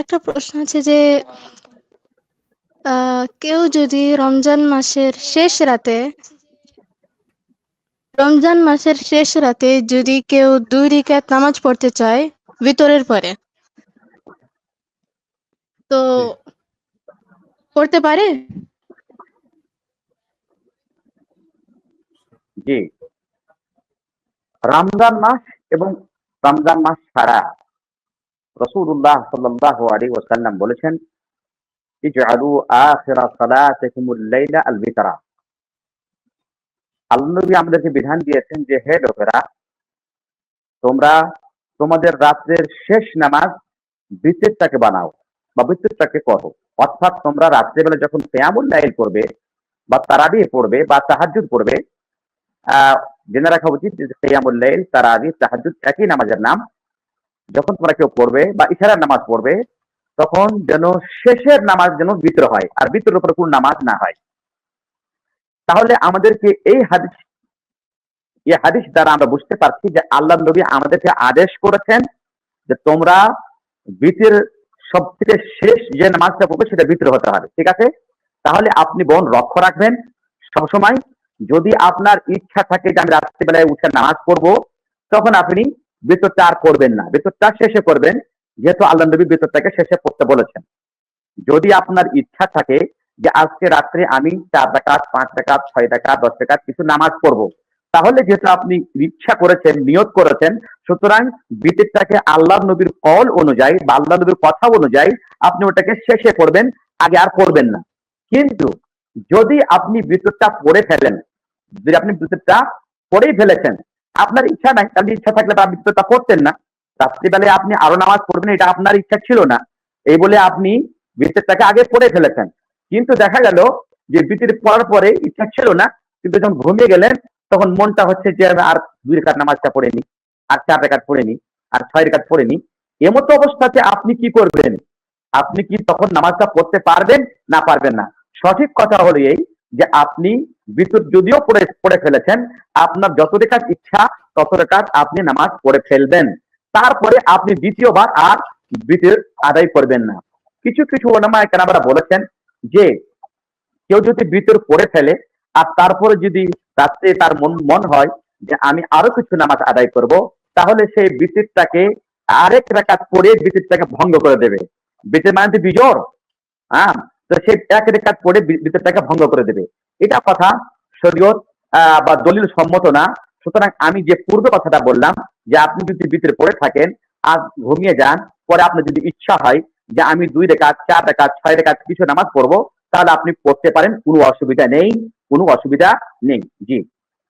একটা প্রশ্ন আছে যে কেউ যদি রমজান মাসের শেষ রাতে, রমজান মাসের শেষ রাতে যদি কেউ দুই রিকাত নামাজ পড়তে চায় ভিতরের পরে, তো পড়তে পারে? জি। রমজান মাস এবং রমজান মাস ছাড়া রসুল্লাহ সাল্লাহ আলী ওসাল্লাম বলেছেন আমাদেরকে বিধান দিয়েছেন যে, হে লোকেরা, তোমরা তোমাদের রাত্রের শেষ নামাজ বিতরটাকে বানাও বা বিতরটাকে করো। অর্থাৎ তোমরা রাত্রে রাত্রেবেলা যখন কেয়ামুল লাইল করবে বা তারাবি পড়বে বা তাহাজ্জুদ পড়বে, আহ, জেনে রাখা উচিত যে, কেয়ামুল লাইল, তারাবি, তাহাজ্জুদ একই নামাজের নাম। যখন তোমরা কেউ পড়বে বা ইশারার নামাজ পড়বে, তখন যেন শেষের নামাজ যেন বিতর হয় আর বিতরের উপরে কোন নামাজ না হয়। তাহলে আমাদেরকে এই হাদিস এই হাদিস দ্বারা আমরা বুঝতে পারছি যে আল্লাহ নবী আমাদেরকে আদেশ করেছেন যে তোমরা বিতির সব থেকে শেষ যে নামাজটা পড়বে সেটা বিতর হতে হবে, ঠিক আছে? তাহলে আপনি বোন লক্ষ্য রাখবেন, সবসময় যদি আপনার ইচ্ছা থাকে যে আমি রাত্রিবেলায় উঠে নামাজ পড়ব, তখন আপনি বেতরটা আর করবেন না। বেতরটা শেষে করবেন, যেহেতু আল্লাহ নবী বেতরটাকে শেষে পড়তে বলেছেন। যদি আপনার ইচ্ছা থাকে যে আজকে রাত্রে আমি চার টাকাত পাঁচ টাকা ছয় টাকা দশ টাকা কিছু নামাজ পড়ব, তাহলে যেহেতু আপনি ইচ্ছা করেছেন, নিয়ত করেছেন, সুতরাং বিতেরটাকে আল্লাহ নবীর কল অনুযায়ী বা আল্লাহ নবীর কথা অনুযায়ী আপনি ওটাকে শেষে করবেন, আগে আর করবেন না। কিন্তু যদি আপনি বিদ্যুৎটা পড়ে ফেলেন, যদি আপনি বিদ্যুৎটা পড়েই ফেলেছেন আপনার ইচ্ছা নাই, তাহলে ইচ্ছা থাকলে আপনি বিদ্যুৎটা করতেন না। রাত্রিবেলায় আপনি আরও নামাজ পড়বেন, এটা আপনার ইচ্ছা ছিল না। এই বলে আপনি বিদ্যুৎটাকে আগে পড়ে ফেলেছেন। কিন্তু দেখা গেল যে বিদ্যুৎ পড়ার পরে ইচ্ছা ছিল না, কিন্তু যখন ঘুমিয়ে গেলেন, তখন মনটা হচ্ছে যে আর দুই রেখার নামাজটা পড়েনি আর চার রেখাত পড়েনি আর ছয় রেখাত পড়েনি এমতো অবস্থাতে আপনি কি করবেন? আপনি কি তখন নামাজটা পড়তে পারবেন না পারবেন না? সঠিক কথা হলো এই যে আপনি বিদ্যুৎ যদিও পড়ে পড়ে ফেলেছেন, আপনার যত রেখাত ইচ্ছা তত রেখাত আপনি নামাজ পড়ে ফেলবেন। তারপরে আপনি দ্বিতীয়বার আর বিদ্যুৎ আদায় করবেন না। কিছু কিছু ওলামা কেনাবারা বলেছেন যে, কেউ যদি বিতর পড়ে ফেলে, আর তারপরে যদি রাত্রে তার মন মন হয় যে আমি আরও কিছু নামাজ আদায় করব, তাহলে সেই বিতিরটাকে আরেক রেখাত পড়ে বিতিরটাকে ভঙ্গ করে দেবে। বিতির মানে বিজোর হ্যাঁ? তো সে এক রেখাত পড়ে বিচারটাকে ভঙ্গ করে দেবে। এটা কথা শরীয়ত বা দলিল সম্মত না। সুতরাং আমি যে পূর্বে কথাটা বললাম, যে আপনি যদি বিতরে পড়ে থাকেন আর ঘুমিয়ে যান, পরে আপনার যদি ইচ্ছা হয় যে আমি দুই রেখাত, চার রেখাত, ছয় রেখাত কিছু নামাজ পড়ব, তাহলে আপনি পড়তে পারেন, কোনো অসুবিধা নেই, কোনো অসুবিধা নেই। জি।